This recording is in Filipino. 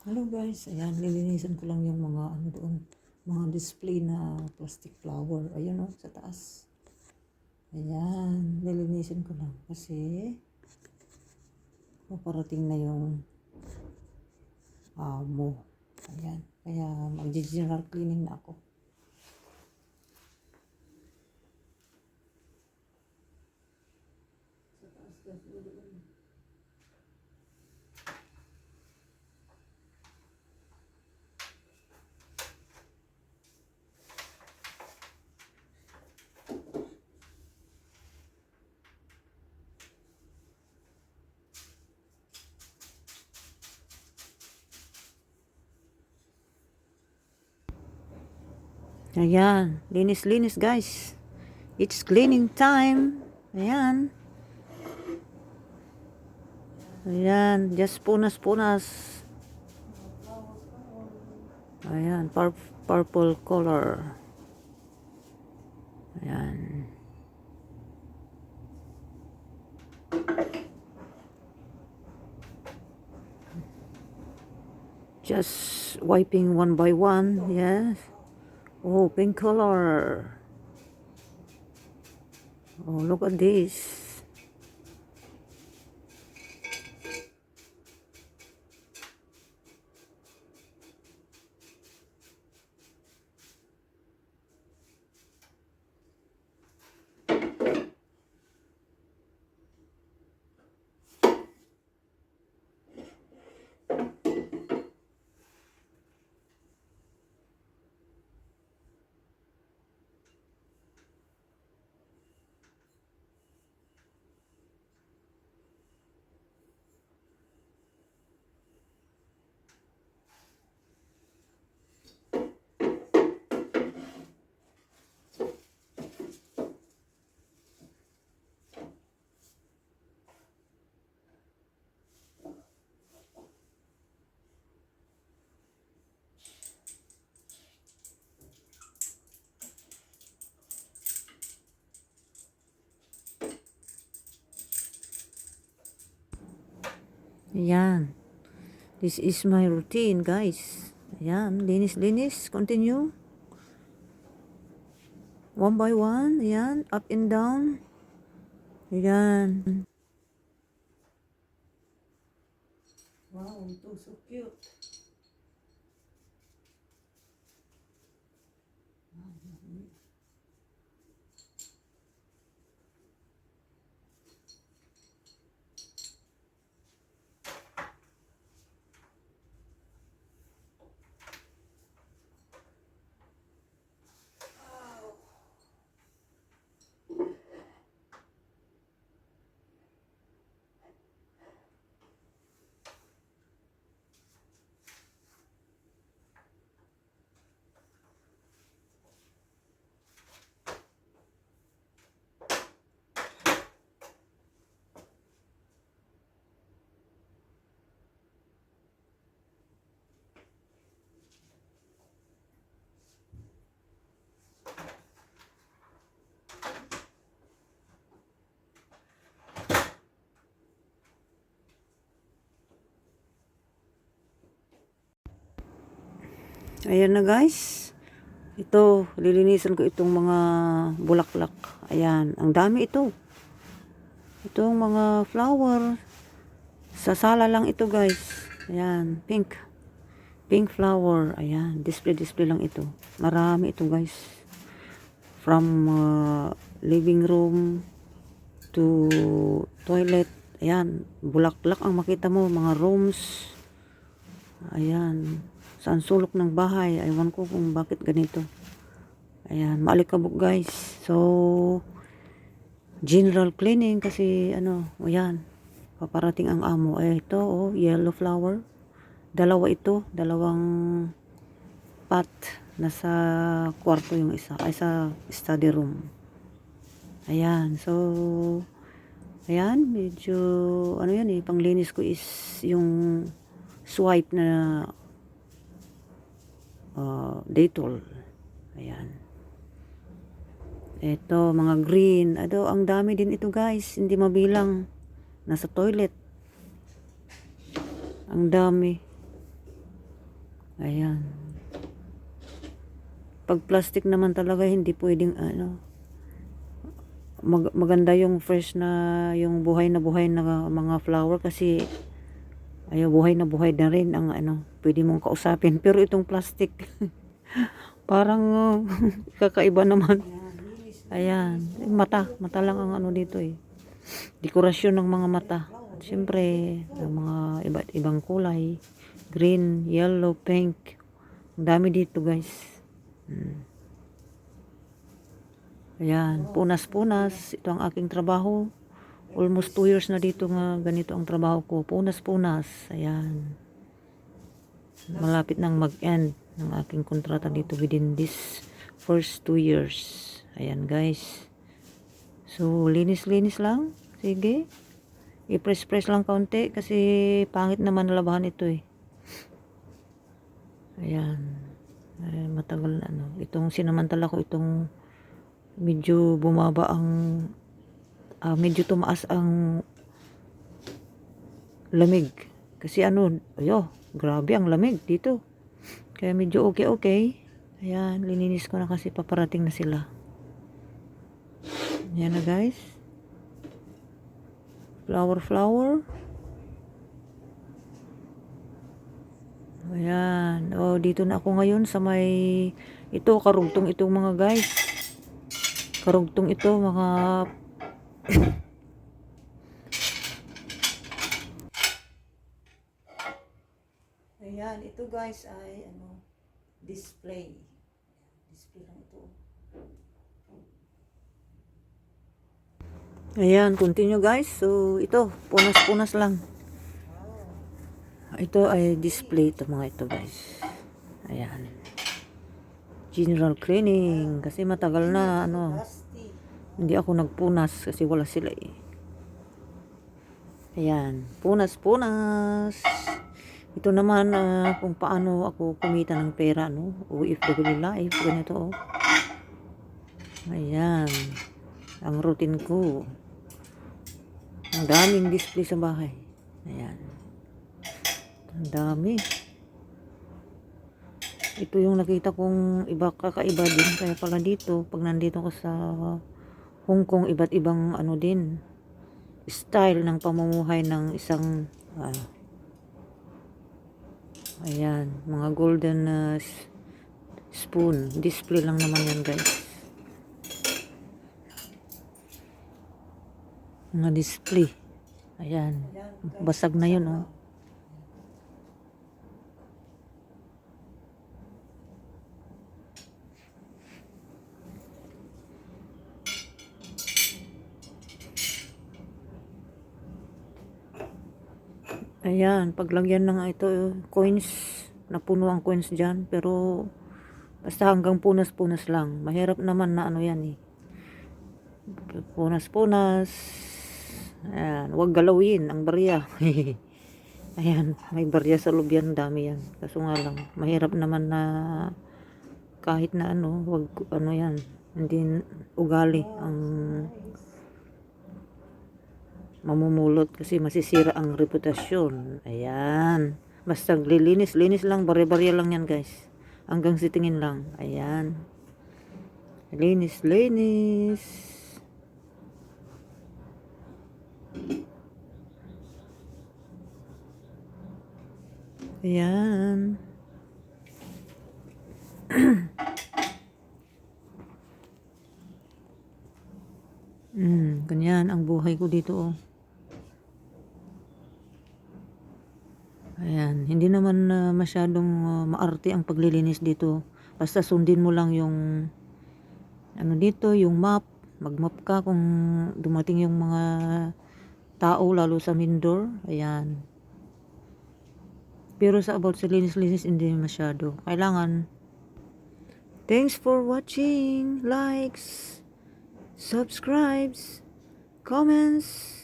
Hello guys, ayan, lilinisan ko lang yung mga ano doon, mga display na plastic flower. Ayun oh, sa taas. Ayan, lilinisin ko lang kasi paparating na yung amo. Ayan, kaya mag-general cleaning na ako. Ayan, linis-linis guys. It's cleaning time. Ayan. Ayan, just punas-punas. Ayan, pur- purple color. Ayan. Just wiping one by one, yes. Oh, pink color. Oh, look at this. Ayan. This is my routine, guys. Ayan, linis-linis. Continue. One by one. Ayan, up and down. Ayan. Wow, ito so cute. Ayan na guys. Ito, lilinisan ko itong mga bulaklak. Ayan, ang dami ito. Itong mga flower. Sa sala lang ito guys. Ayan, pink. Pink flower. Ayan, display-display lang ito. Marami ito guys. From uh, living room to toilet. Ayan, bulaklak ang makita mo. Mga rooms. Ayan. Saan sulok ng bahay. Aywan ko kung bakit ganito. Ayan. Maalikabok guys. So, general cleaning kasi ano, ayan. Paparating ang amo. Ay, ito, oh, yellow flower. Dalawa ito. Dalawang pot. Nasa kwarto yung isa. Ay, sa study room. Ayan. So, ayan. Medyo, ano yan eh, panglinis ko is yung swipe na uh, Dettol. Ayan. Ito, mga green. Ado, ang dami din ito guys. Hindi mabilang. Nasa toilet. Ang dami. Ayan. Pag plastic naman talaga, hindi pwedeng ano, mag- maganda yung fresh na, yung buhay na buhay na mga flower kasi ayaw buhay na buhay na rin ang ano, pwede mong kausapin. Pero itong plastic, parang uh, kakaiba naman. Ayan, mata, mata lang ang ano dito eh. Dekorasyon ng mga mata. At syempre, mga iba't ibang kulay. Green, yellow, pink. Ang dami dito guys. Hmm. Ayan, punas-punas. Ito ang aking trabaho. Almost 2 years na dito nga ganito ang trabaho ko. Punas-punas. Ayan. Malapit nang mag-end ng aking kontrata dito within this first 2 years. Ayan guys. So, linis-linis lang. Sige. I-press-press lang kaunti kasi pangit naman labahan ito eh. Ayan. Ay, matagal na ano. Itong sinamantala ko itong medyo bumaba ang ah, medyo tumaas ang lamig. Kasi ano, ayo, grabe ang lamig dito. Kaya medyo okay-okay. Ayan, lininis ko na kasi paparating na sila. Yan na guys. Flower, flower. Ayan. Oh, dito na ako ngayon sa may ito karugtong itong mga guys. Karugtong ito mga Ayan, ito guys ay ano display. Display lang ito. Ayan, continue guys. So, ito, punas-punas lang. Ito ay display ito mga ito guys. Ayan. General cleaning. Kasi matagal na, ano, hindi ako nagpunas kasi wala sila eh. Ayan, punas-punas. Ito naman ah, kung paano ako kumita ng pera, no? OFW life, ganito oh. Ayan. Ang routine ko. Ang daming display sa bahay. Ayan. Ang dami. Ito yung nakita kong iba kakaiba din. Kaya pala dito, pag nandito ka sa Hong Kong, iba't ibang ano din. Style ng pamumuhay ng isang ah, ayan, mga golden s- spoon. Display lang naman yan guys. Mga display. Ayan. Basag na yun, oh. Ayan, paglagyan ng ito, eh, coins, napuno ang coins dyan, pero basta hanggang punas-punas lang. Mahirap naman na ano yan eh. Punas-punas. Ayan, huwag galawin ang barya. Ayan, may barya sa loob dami yan. Kaso nga lang, mahirap naman na kahit na ano, wag ano yan, hindi ugali ang mamumulot kasi masisira ang reputasyon. Ayan. Basta lilinis, linis lang, bare-bare lang yan guys. Hanggang sitingin lang. Ayan. Linis, linis. Ayan. Hmm, ganyan ang buhay ko dito oh. Ayan, hindi naman ah, masyadong ah, maarte ang paglilinis dito. Basta sundin mo lang yung ano dito, yung map. Mag-map ka kung dumating yung mga tao lalo sa Mindor. Ayan. Pero sa about sa linis-linis hindi masyado. Kailangan Thanks for watching. Likes, subscribes, comments.